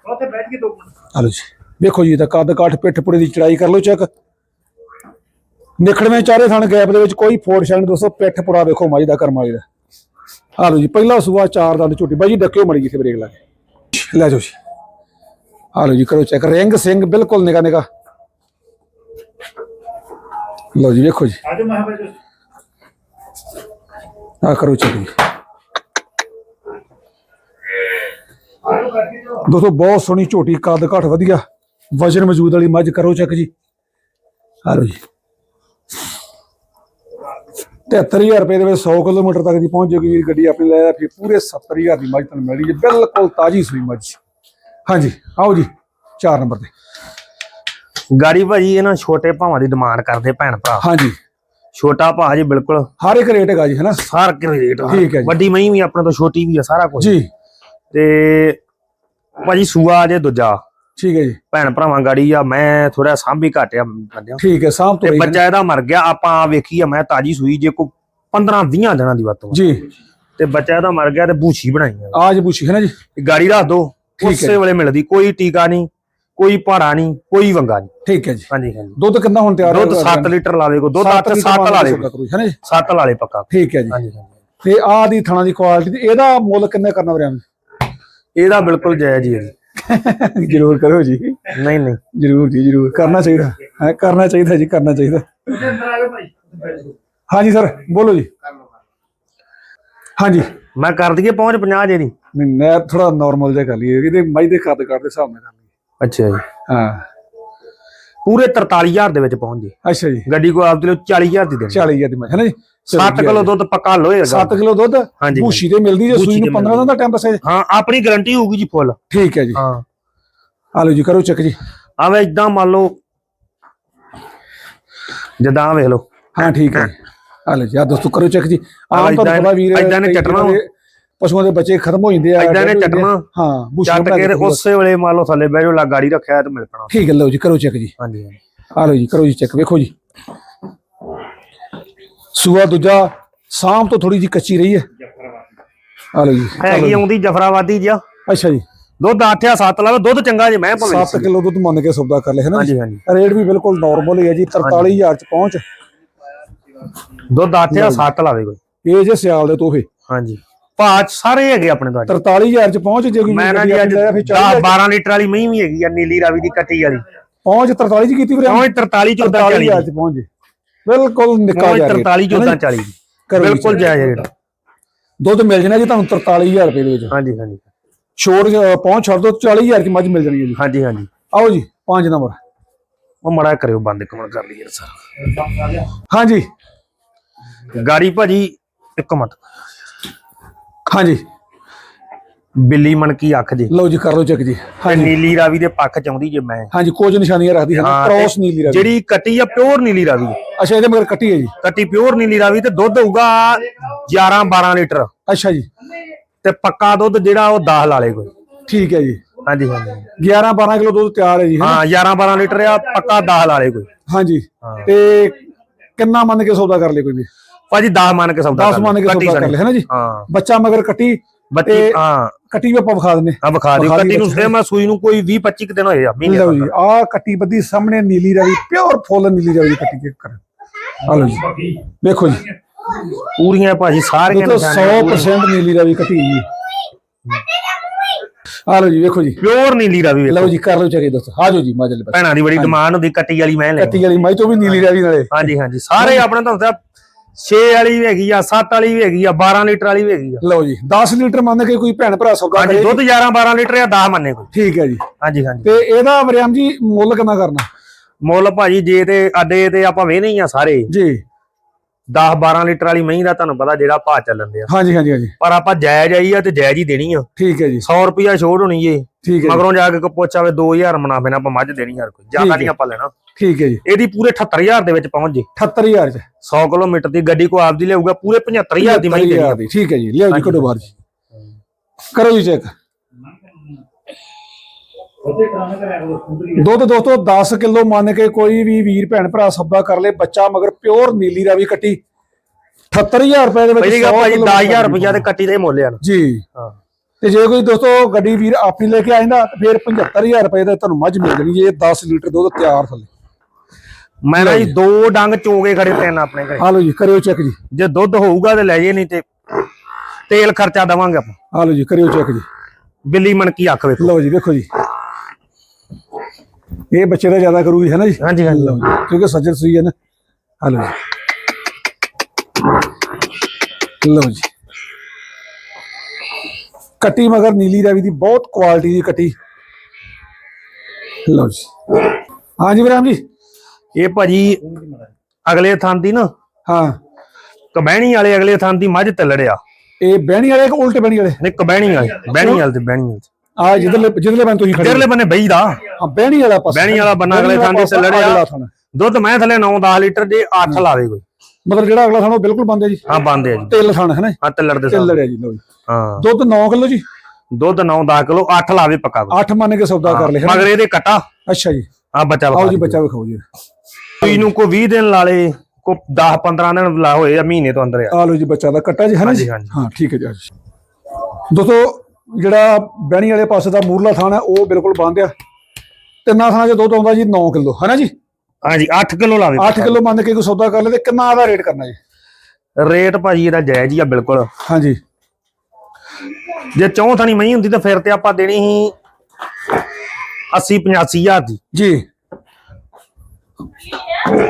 ਉੱਥੇ ਬੈਠ ਕੇ ਦੋ ਹਲੋ ਜੀ। ਵੇਖੋ ਜੀ ਇਹਦਾ ਕੱਦ ਕਾਠ ਪਿੱਠ ਪੁੜੇ ਦੀ ਚੜਾਈ ਕਰ ਲਓ ਚੈੱਕ। ਨਿਖੜਵੇਂ ਚਾਰੇ ਥਣ ਗੈਪ ਦੇ ਵਿੱਚ ਕੋਈ ਫੋੜ ਛਾਣ ਦੋਸਤੋ ਪਿੱਠ ਪੁੜਾ ਵੇਖੋ ਮਾਈ ਦਾ ਕਰਮ ਵਾਲੀ ਦਾ। ਆ ਲਓ ਜੀ ਪਹਿਲਾ ਸੂਆ ਚਾਰ ਦੰਦ ਝੋਟੀ। ਬਾਈ ਜੀ ਡੱਕਿਓ ਮੜੀ ਜਿੱਥੇ ਬ੍ਰੇਕ ਲਾ ਕੇ। ਲੈ ਜਾਓ ਜੀ। ਆ ਲਓ ਜੀ ਕਰੋ ਚੈੱਕ। ਰਿੰਗ ਸਿੰਘ ਬਿਲਕੁਲ ਨਿਗਾ ਨਿਗਾ ਲਓ ਜੀ ਵੇਖੋ ਜੀ। ਆ ਕਰੋ ਚੈੱਕ ਜੀ। ਦੋਸਤੋ ਬਹੁਤ ਸੋਹਣੀ ਝੋਟੀ ਕੱਦ ਕਾਠ ਵਧੀਆ। ਵਜਨ ਮੌਜੂਦ ਵਾਲੀ ਮੱਝ ਕਰੋ ਚੈੱਕ ਜੀ। ਆ ਲਓ ਜੀ। 73000 ਰੁਪਏ ਦੇ ਵਿੱਚ 100 ਕਿਲੋਮੀਟਰ ਤੱਕ ਦੀ ਪਹੁੰਚ ਜੇਗੀ ਵੀਰ ਗੱਡੀ ਆਪਣੀ ਲੈ ਫਿਰ ਪੂਰੇ 70000 ਦੀ ਮੱਝ ਤੁਹਾਨੂੰ ਮਿਲਣੀ ਜੀ ਬਿਲਕੁਲ ਤਾਜੀ ਸੂਈ ਮੱਝ। ਹਾਂਜੀ ਆਓ ਜੀ 4 ਨੰਬਰ ਤੇ। ਗਾੜੀ ਭਾਜੀ ਇਹ ਨਾ ਛੋਟੇ ਭਾਵਾਂ ਦੀ ਡਿਮਾਂਡ ਕਰਦੇ ਭੈਣ ਭਰਾ। ਹਾਂਜੀ। ਛੋਟਾ ਭਾ ਜੀ ਬਿਲਕੁਲ। ਹਰ ਇੱਕ ਰੇਟ ਹੈਗਾ ਜੀ ਹੈ ਨਾ? ਸਾਰ ਕੇ ਰੇਟ ਠੀਕ ਹੈ ਜੀ। ਵੱਡੀ ਮਹੀਂ ਵੀ ਆਪਣੇ ਤੋਂ ਛੋਟੀ ਵੀ ਆ ਸਾਰਾ ਕੁਝ ਜੀ। ਤੇ ਭਾਜੀ ਸੂਆ ਜੇ ਦੂਜਾ। ਠੀਕ ਹੈ ਜੀ। ਭੈਣ ਭਰਾਵਾਂ ਗਾੜੀ ਆ ਮੈਂ ਥੋੜਾ ਸਾਂਭੀ ਘਟਿਆ ਬੰਦਿਆਂ ਠੀਕ ਹੈ ਸਾਹਮ ਤੋਂ ਬੱਚਾ ਇਹਦਾ ਮਰ ਗਿਆ ਆਪਾਂ ਵੇਖੀ ਆ ਮੈਂ ਤਾਜੀ ਸੂਈ ਜੇ ਕੋ 15 20 ਦਿਨਾਂ ਦੀ ਬਾਤੋਂ ਜੀ। ਤੇ ਬੱਚਾ ਇਹਦਾ ਮਰ ਗਿਆ ਤੇ ਬੂਛੀ ਬਣਾਈ ਆ। ਆਜ ਪੁੱਛੀ ਹੈ ਨਾ ਜੀ? ਗਾੜੀ ਰੱਖ ਦੋ ਉਸੇ ਵੇਲੇ ਮਿਲਦੀ ਕੋਈ ਟੀਕਾ ਨਹੀਂ ਕੋਈ ਪਹਾੜਾ ਨਹੀਂ ਕੋਈ ਵੰਗਾ ਨਹੀਂ। ਠੀਕ ਹੈ ਜੀ। ਹਾਂਜੀ ਹਾਂਜੀ। ਦੁੱਧ ਕਿੰਨਾ ਹੁਣ ਤਿਆਰ ਦੁੱਧ 7 ਲੀਟਰ ਲਾਵੇ ਕੋ ਦੁੱਧ 8 7 ਲਾ ਲੇ ਹੈ ਨਾ ਜੀ? 7 ਲਾ ਲੇ ਪੱਕਾ। ਠੀਕ ਹੈ ਜੀ। ਹਾਂਜੀ ਹਾਂਜੀ। ਤੇ ਆਹ ਦੀ ਥਣਾ ਦੀ ਕੁਆਲਿਟੀ ਇਹਦਾ ਮੁੱਲ ਕਿੰਨੇ ਕਰਨਾ ਵਰਿਆ ਇਹਦਾ ਬਿਲਕੁਲ ਜਾਇਜ਼ ਹੀ ਹੈ ਜੀ। ਜਰੂਰ ਕਰੋ ਜੀ। ਨਹੀਂ ਨਹੀਂ। ਜਰੂਰ ਜੀ ਜਰੂਰ। ਕਰਨਾ ਚਾਹੀਦਾ। ਹੈ ਕਰਨਾ ਚਾਹੀਦਾ ਜੀ ਕਰਨਾ ਚਾਹੀਦਾ। ਹਾਂਜੀ ਸਰ ਬੋਲੋ ਜੀ। ਹਾਂਜੀ। ਮੈਂ ਕਰ ਦਈਏ ਪਹੁੰਚ 50 ਜੇ ਦੀ। ਨਹੀਂ ਮੈਂ ਥੋੜਾ ਨਾਰਮਲ ਜਿਹਾ ਕਰ ਲਈਏ। ਇਹਦੇ ਮਾਈ ਦੇ ਕੱਦ ਦੇ ਹਿਸਾਬ ਨਾਲ ਕਰ ਲਈਏ। ਅੱਛਾ ਜੀ। ਹਾਂ। ਪੂਰੇ 43000 ਦੇ ਵਿੱਚ ਪਹੁੰਚ ਜੇ। ਅੱਛਾ ਜੀ। ਗੱਡੀ ਕੋ ਆਪਦੇ ਲਈ 40000 ਦੀ ਦੇਣੀ। 40 ਦੀ ਮੈਂ ਹੈ ਨਾ ਜੀ? 7 ਕਿਲੋ ਦੁੱਧ ਪੱਕਾ ਲੋਏਗਾ 7 ਕਿਲੋ ਦੁੱਧ। ਭੂਸ਼ੀ ਤੇ ਮਿਲਦੀ ਜੇ ਸੂਈ ਨੂੰ ਤੇ 15 ਦਿਨ ਦਾ ਟਾਈਮ ਬਸੇ ਹਾਂ। ਆਪਣੀ ਗਾਰੰਟੀ ਹੋਊਗੀ ਜੀ ਫੁੱਲ ਠੀਕ ਹੈ ਜੀ। ਹਾਂ। ਆ ਲਓ ਜੀ ਕਰੋ ਚੈੱਕ ਜੀ। ਆਵੇ ਇਦਾਂ ਮੰਨ ਲਓ ਜਦਾਂ ਵੇਖ ਲਓ। ਹਾਂ ਠੀਕ ਹੈ। ਆ ਲਓ ਜੀ ਆ ਦੋਸਤੋ ਕਰੋ ਚੈੱਕ ਜੀ। ਆਮ ਤੁਹਾਨੂੰ ਪਤਾ ਵੀਰ ਏਦਾਂ ਨੇ ਦੇ ਪਸ਼ੂਆਂ ਦੇ ਬੱਚੇ ਖਤਮ ਹੋ ਜਾਂਦੇ ਆ ਏਦਾਂ ਨੇ dead ਹੋ ਭੂਸ਼ੀ ਚੱਟ ਕੇ ਤੇ ਉਸੇ ਵੇਲੇ ਮੰਨ ਲਓ ਥੱਲੇ ਬਹਿ ਜਾਓ ਲਾ ਗਾੜੀ ਰੱਖਿਆ ਤੇ ਮਿਲ ਪੈਣਾ। ਠੀਕ ਹੈ ਲਓ ਜੀ ਕਰੋ ਚੈੱਕ ਜੀ। ਹਾਂਜੀ ਆ ਲਓ ਜੀ ਕਰੋ ਜੀ ਚੈੱਕ ਵੇਖੋ ਜੀ। ਸੂਆ ਦੂਜਾ ਸਾਮ ਤੋਂ ਥੋੜੀ ਜੀ ਕੱਚੀ ਰਹੀ ਹੈ। ਆ ਲਓ ਜੀ ਹੈਗੀ ਆਉਂਦੀ ਜਫਰਾਬਾਦੀ ਜਿਆ ਅੱਛਾ ਜੀ। ਦੁੱਧ 8 ਆ 7 ਲਾਵੇ ਦੁੱਧ ਚੰਗਾ ਜੇ ਮੈਂ ਭਾਵੇਂ 7 ਕਿਲੋ ਦੁੱਧ ਮੰਨ ਕੇ ਸੌਦਾ ਕਰ ਲਿਆ ਹੈ ਨਾ? ਹਾਂਜੀ ਹਾਂਜੀ। ਰੇਟ ਵੀ ਬਿਲਕੁਲ ਨਾਰਮਲ ਹੀ ਹੈ ਜੀ 43000 ਚ ਪਹੁੰਚ। ਦੁੱਧ 8 ਆ 7 ਲਾਵੇ ਕੋਈ। ਇਹ ਜੇ ਸਿਆਲ ਦੇ ਤੋਹਫੇ। ਹਾਂਜੀ। ਭਾਅ ਸਾਰੇ ਹੈਗੇ ਆਪਣੇ ਤੋਂ ਅੱਜ 43000 ਚ ਪਹੁੰਚ ਜੇ ਕੋਈ ਮੈਂ ਨਾ ਗੱਡੀ ਜੀ ਅੱਜ ਆਪਣੀ ਲੈ ਫਿਰ 10 40,000 12 ਲੀਟਰ ਵਾਲੀ ਮਹੀਂ ਵੀ ਹੈਗੀ ਆ ਨੀਲੀ ਰਾਵੀ ਦੀ ਕੱਟੀ ਵਾਲੀ। ਪਹੁੰਚ 43 ਚ ਕੀਤੀ ਵੀਰੇ? ਪਹੁੰਚ 43 14 40 43000 ਚ ਪਹੁੰਚ ਜੇ। ਬਿਲਕੁਲ ਨਿੱਕਾ ਜਿਹਾ rate, 43 ਹੈ ਨਾ 14 ਜੀ? 40 ਕਰੋ ਜੀ ਬਿਲਕੁਲ। ਜਾਇਜ਼ ਰੇਟ। ਦੁੱਧ ਮਿਲ ਜਾਣਾ ਜੀ ਤੁਹਾਨੂੰ 43000 ਰੁਪਏ ਦੇ ਵਿੱਚ। ਹਾਂਜੀ ਹਾਂਜੀ। ਛੋੜ ਪਹੁੰਚ ਛੱਡ ਦੋ 40000 ਚ ਮੱਝ ਮਿਲ ਜਾਣੀ ਜੀ। ਹਾਂਜੀ ਹਾਂਜੀ। ਆਓ ਜੀ 5 ਨੰਬਰ। ਉਹ ਮੜਾ ਕਰਿਓ ਬੰਦ ਕਮਣ ਕਰ ਲਈਏ ਸਰ। ਹਾਂਜੀ। ਗਾੜੀ ਭਾਜੀ ਇੱਕ ਮਿੰਟ। ਹਾਂਜੀ। ਬਿੱਲੀ ਮਣਕੀ ਅੱਖ ਜੀ। ਲਓ ਜੀ ਕਰ ਲਓ ਚੈੱਕ ਜੀ। ਤੇ ਹਾਂਜੀ। ਨੀਲੀ ਰਾਵੀ ਦੇ ਪੱਖ ਚ ਆਉਂਦੀ ਜੇ ਮੈਂ। ਹਾਂਜੀ ਕੁਝ ਨਿਸ਼ਾਨੀਆਂ ਰੱਖਦੀ ਹੈ। ਹਾਂ, ਤੇ ਕ੍ਰੋਸ ਨੀਲੀ ਰਾਵੀ। ਜਿਹੜੀ ਕੱਟੀ ਆ ਪਿਓਰ ਨੀਲੀ ਰਾਵੀ। ਅੱਛਾ ਇਹਦੇ ਮਗਰ ਕੱਟੀ ਹੈ ਜੀ। ਕੱਟੀ ਪਿਓਰ ਨੀਲੀ ਰਾਵੀ ਤੇ ਦੁੱਧ ਹੋਊਗਾ 11 12 ਲੀਟਰ। ਅੱਛਾ ਜੀ। ਤੇ ਪੱਕਾ ਦੁੱਧ ਜਿਹੜਾ ਉਹ 10 ਲਾਲੇ ਕੋਈ। ਠੀਕ ਹੈ ਜੀ। ਹਾਂਜੀ ਹਾਂਜੀ। 11 12 ਕਿਲੋ ਦੁੱਧ ਤਿਆਰ ਹੈ ਜੀ? ਹਾਂ 11 12 ਲੀਟਰ ਆ ਪੱਕਾ 10 ਲਾਲੇ ਕੋਈ। ਹਾਂਜੀ। ਹਾਂ। ਤੇ ਕਿੰਨਾ ਮੰਨ ਕੇ ਸੌਦਾ ਕਰ ਲੇ ਕੋਈ ਵੀ? ਭਾਜੀ 10 ਮੰਨ ਕੇ ਸੌਦਾ 10 ਮੰਨ ਕੇ ਸੌਦਾ ਕਰ। ਲੇ ਹੈਨਾ ਜੀ? ਹਾਂ। ਬੱਚਾ ਮਗਰ ਕੱਟੀ ਬੱਤੀ ਹਾਂ। ਕੱਟੀ ਵੀ ਆਪਾਂ ਵਿਖਾ ਦਿੰਨੇ ਆ ਵਿਖਾ ਦਿਓ। ਕੱਟੀ ਨੂੰ ਬੱਚੇ। ਸੇ ਮੈਂ ਸੂਈ ਨੂੰ ਕੋਈ 20 25 ਕੁ ਦਿਨ ਹੋਏ ਆ ਮਹੀਨੇ ਲਓ ਜੀ। ਆ ਕੱਟੀ ਬੱਦੀ ਸਾਹਮਣੇ ਨੀਲੀ ਰਾਵੀ ਪਿਓਰ ਫੁੱਲ ਨੀਲੀ ਰਾਵੀ ਕੱਟੀ ਚੈੱਕ ਕਰ। ਆ ਲਓ ਜੀ। ਵੇਖੋ ਜੀ। ਪੂਰੀਆਂ ਭਾਜੀ ਸਾਰੀਆਂ ਦੋਸਤੋ 100% ਨੀਲੀ ਰਾਵੀ ਕੱਟੀ ਜੀ ਆ ਲਓ ਜੀ ਵੇਖੋ ਜੀ। ਪਿਓਰ ਨੀਲੀ ਰਾਵੀ ਵੇਖੋ। ਲਓ ਜੀ ਕਰ ਲਓ ਚੈੱਕ ਦੋਸਤੋ ਆ ਜਾਓ ਜੀ ਮਾਜਲ ਬੱਚਾ ਭੈਣਾਂ ਦੀ ਬੜੀ ਡਿਮਾਂਡ ਹੁੰਦੀ ਕੱਟੀ ਵਾਲੀ ਮੈਂ ਲੈ ਕੱਟੀ ਵਾਲੀ ਮਾਈ ਤੋਂ ਵੀ ਨੀਲੀ ਰਾਵੀ ਨਾਲੇ। ਹਾਂਜੀ ਹਾਂਜੀ। ਸਾਰੇ ਆਪਣੇ ਤੁਹਾਨੂੰ 6 ਵਾਲੀ ਵੀ ਹੈਗੀ ਆ 7 ਵਾਲੀ ਵੀ ਹੈਗੀ ਆ 12 ਲੀਟਰ ਵਾਲੀ ਵੀ ਹੈਗੀ ਆ। ਲਓ ਜੀ 10 ਲੀਟਰ ਮੰਨ ਕੇ ਕੋਈ ਭੈਣ ਭਰਾ ਸੌਦਾ ਹਾਂਜੀ ਕਰੇ ਦੁੱਧ 11 12 ਲੀਟਰ ਆ 10 ਮੰਨੇ ਕੋਈ। ਠੀਕ ਹੈ ਜੀ। ਹਾਂਜੀ ਹਾਂਜੀ। ਤੇ ਇਹਦਾ ਵਰਿਆਮ ਜੀ ਮੁੱਲ ਕਿੰਨਾ ਕਰਨਾ? ਮੁੱਲ ਭਾਜੀ ਜੇ ਤੇ ਅੱਡੇ ਤੇ ਆਪਾਂ ਵੇਹਨੇ ਹੀ ਆ ਸਾਰੇ। ਜੀ। 10 12 ਲੀਟਰ ਵਾਲੀ ਮਹੀਂ ਦਾ ਤੁਹਾਨੂੰ ਪਤਾ ਜਿਹੜਾ ਭਾਅ ਚੱਲਣ ਦਿਆ। ਹਾਂਜੀ ਹਾਂਜੀ ਹਾਂਜੀ। ਪਰ ਆਪਾਂ ਜਾਇਜ਼ ਆਈ ਆ ਤੇ ਜਾਇਜ਼ ਹੀ ਦੇਣੀ ਆ। ਠੀਕ ਹੈ ਜੀ। 100 ਰੁਪਿਆ ਛੋੜ ਹੋਣੀ ਏ ਠੀਕ ਹੈ ਮਗਰੋਂ ਜਾ ਕੇ ਕੋ ਪੁੱਛਾਵੇ 2000 ਮੁਨਾਫੇ ਨਾਲ ਆਪਾਂ ਮੱਝ ਦੇਣੀ ਹਰ ਕੋਈ। ਜ਼ਿਆਦਾ। ਨਹੀਂ ਆਪਾਂ ਲੈਣਾ। ਠੀਕ ਹੈ ਜੀ। ਇਹਦੀ ਪੂਰੇ 78000 ਦੇ ਵਿੱਚ ਪਹੁੰਚ ਜੇ। 78000 ਚ। 100 ਕਿਲੋਮੀਟਰ ਦੀ ਗੱਡੀ ਕੋ ਆਪਦੀ ਲਿਆਊਗਾ ਪੂਰੇ 75000 ਦੀ ਆ। ਦੀ। ਠੀਕ ਹੈ ਜੀ ਲਿਆਓ ਜੀ ਕਢੋ ਬਾਹਰ ਜੀ। ਕਰੋ ਜੀ ਚੈੱਕ। ਦੁੱਧ ਦੋਸਤੋ 10 ਕਿਲੋ ਮੰਨ ਕੇ ਕੋਈ ਵੀ ਵੀਰ ਭੈਣ ਭਰਾ ਸੌਦਾ ਕਰ ਲੇ ਬੱਚਾ ਮਗਰ ਪਿਓਰ ਨੀਲੀ ਰਾਵੀ ਕੱਟੀ। 78000 ਰੁਪਏ ਦੇ ਵਿੱਚ ਪਹਿਲੀ ਗੱਲ 100 ਭਾਜੀ ਕਿਲੋ 10000 ਰੁਪਿਆ ਤੇ ਕੱਟੀ ਦੇ ਮੁੱਲ ਆ ਜੀ। ਹਾਂ। ਤੇ ਜੇ ਕੋਈ ਦੋਸਤੋ ਗੱਡੀ ਵੀਰ ਆਪਣੀ ਲੈ ਕੇ ਆਇੰਦਾ ਫਿਰ 75000 ਰੁਪਏ ਦਾ ਤੁਹਾਨੂੰ ਮੱਝ ਮਿਲ ਜਣੀ ਜੇ 10 ਲੀਟਰ ਦੁੱਧ ਤਿਆਰ ਥੱਲੇ। ਮੈਂ ਨਾ ਜੀ ਦੋ ਡੰਗ ਚੋਗੇ ਖੜੇ ਤਿੰਨ ਆਪਣੇ ਘਰੇ। ਆ ਲਓ ਜੀ ਕਰਿਓ ਚੈੱਕ ਜੀ। ਜੇ ਦੁੱਧ ਹੋਊਗਾ ਤੇ ਲੈ ਜੇ ਨਹੀਂ ਤੇ ਤੇਲ ਖਰਚਾ ਦਵਾਂਗੇ ਆਪਾਂ। ਆ ਲਓ ਜੀ ਕਰਿਓ ਚੈੱਕ ਜੀ। ਬਿੱਲੀ ਮਣਕੀ ਅੱਖ ਵੇਖੋ। ਲਓ ਜੀ ਵੇਖੋ ਜੀ। ਇਹ ਬੱਚੇ ਦਾ ਜ਼ਿਆਦਾ ਕਰੂਗੀ ਹੈ ਨਾ ਜੀ? ਹਾਂਜੀ ਹਾਂਜੀ। ਲਓ ਜੀ ਕਿਉਂਕਿ ਸੱਜਣ ਸੂਈ ਹੈ ਨਾ। ਆ ਲਓ ਜੀ। ਲਓ ਜੀ। ਕੱਟੀ ਮਗਰ ਨੀਲੀ ਰਾਵੀ ਦੀ ਬਹੁਤ ਕੁਆਲਿਟੀ ਦੀ ਕੱਟੀ। ਲਓ ਜੀ। ਹਾਂਜੀ ਵੀਰਾਮ ਜੀ। ਇਹ ਭਾਜੀ ਅਗਲੇ ਥਾਂ ਦੀ ਨਾ ਹਾਂ। ਕਬਹਿਣੀ ਵਾਲੇ ਅਗਲੇ ਥਾਂ ਦੀ ਮੱਝ ਤਲੜਿਆ ਇਹ ਬਹਿਣੀ ਵਾਲੇ ਕਿ ਉਲਟੇ ਬਹਿਣੀ ਵਾਲੇ? ਨਹੀਂ ਕਬਹਿਣੀ ਵਾਲੇ ਬਹਿਣੀ ਵਾਲੇ ਤੇ ਬਹਿਣੀ ਵਾਲੇ। ਆ ਜਿੱਧਰਲੇ ਜਿੱਧਰਲੇ ਬੰਨ ਤੁਸੀਂ ਖੜੇ ਇਧਰਲੇ ਬੰਨੇ ਬਈ ਦਾ। ਹਾਂ ਬਹਿਣੀ ਵਾਲਾ ਪਾਸਾ। ਬਹਿਣੀ ਵਾਲਾ ਬੰਨਾ ਅਗਲੇ ਥਾਂ ਦੇ ਪਾਸਾ, ਥੱਲੇ ਅਗਲਾ ਆ। ਥਾਂ। ਦੁੱਧ ਮੈਂ ਥੱਲੇ 9-10 ਲੀਟਰ ਜੇ 8 ਲਾਵੇ ਕੋਈ। ਮਤਲਬ ਜਿਹੜਾ ਅਗਲਾ ਥਾਣਾ ਉਹ ਬਿਲਕੁਲ ਬੰਦ ਹੈ ਜੀ। ਹਾਂ ਬੰਦੇ ਆ ਜੀ। ਤੇਲ ਥਾਣਾ ਹੈ ਨਾ ਹਾਂ ਤਲੜ ਦੇ ਸਾਹ ਲੜਿਆ ਜੀ ਲਓ ਜੀ। ਹਾਂ। ਦੁੱਧ 9 ਕਿਲੋ ਜੀ? ਦੁੱਧ 9-10 ਕਿਲੋ 8 ਲਾਵੇ ਪੱਕਾ ਕੋਈ। 8 ਮੰਨ ਕੇ ਸੌਦਾ ਕਰ ਲਿਆ ਮਗਰ ਇਹਦੇ ਕਟਾ। ਅੱਛਾ ਜੀ। ਆ ਬੱਚਾ ਆਓ ਜੀ। ਬੱਚਾ ਵਿਖਾਓ ਜੀ। ਕੋਈ ਨੂੰ ਕੋ 20 ਦਿਨ ਲਾ ਲੇ ਕੋ 10-15 ਦਿਨ ਲਾ ਹੋਏ ਆ ਮਹੀਨੇ ਤੋਂ ਅੰਦਰ ਆ। ਆ ਲਓ ਜੀ ਬੱਚਾ ਦਾ ਕੱਟਾ ਜੀ ਹੈ ਨਾ ਜੀ। ਹਾਂ ਠੀਕ ਹੈ ਜੀ। ਦੋਸਤੋ ਜਿਹੜਾ ਬਹਿਣੀ ਵਾਲੇ ਪਾਸੇ ਦਾ ਮੂਰਲਾ ਥਾਣਾ ਹੈ ਉਹ ਬਿਲਕੁਲ ਬੰਦ ਆ। ਤਿੰਨਾਂ ਥਾਣਾ 'ਚ ਦੁੱਧ ਆਉਂਦਾ ਜੀ 9 ਕਿਲੋ ਹੈ ਨਾ ਜੀ? ਹਾਂਜੀ 8 ਕਿਲੋ ਲਾਵੇ 8 ਕਿਲੋ ਮੰਨ ਕੇ ਕੋਈ ਸੌਦਾ ਕਰ ਲੇ ਤੇ ਕਿੰਨਾ ਦਾ ਰੇਟ ਕਰਨਾ ਜੀ? ਰੇਟ ਭਾਜੀ ਇਹਦਾ ਜਾਇਜ਼ ਹੀ ਆ ਬਿਲਕੁਲ। ਹਾਂਜੀ ਜੇ ਚੌਂ ਥਣੀ ਮਹੀਂ ਹੁੰਦੀ ਤਾਂ ਫਿਰ ਤੇ ਆਪਾਂ ਦੇਣੀ ਸੀ 80 85000 ਦੀ। ਜੀ।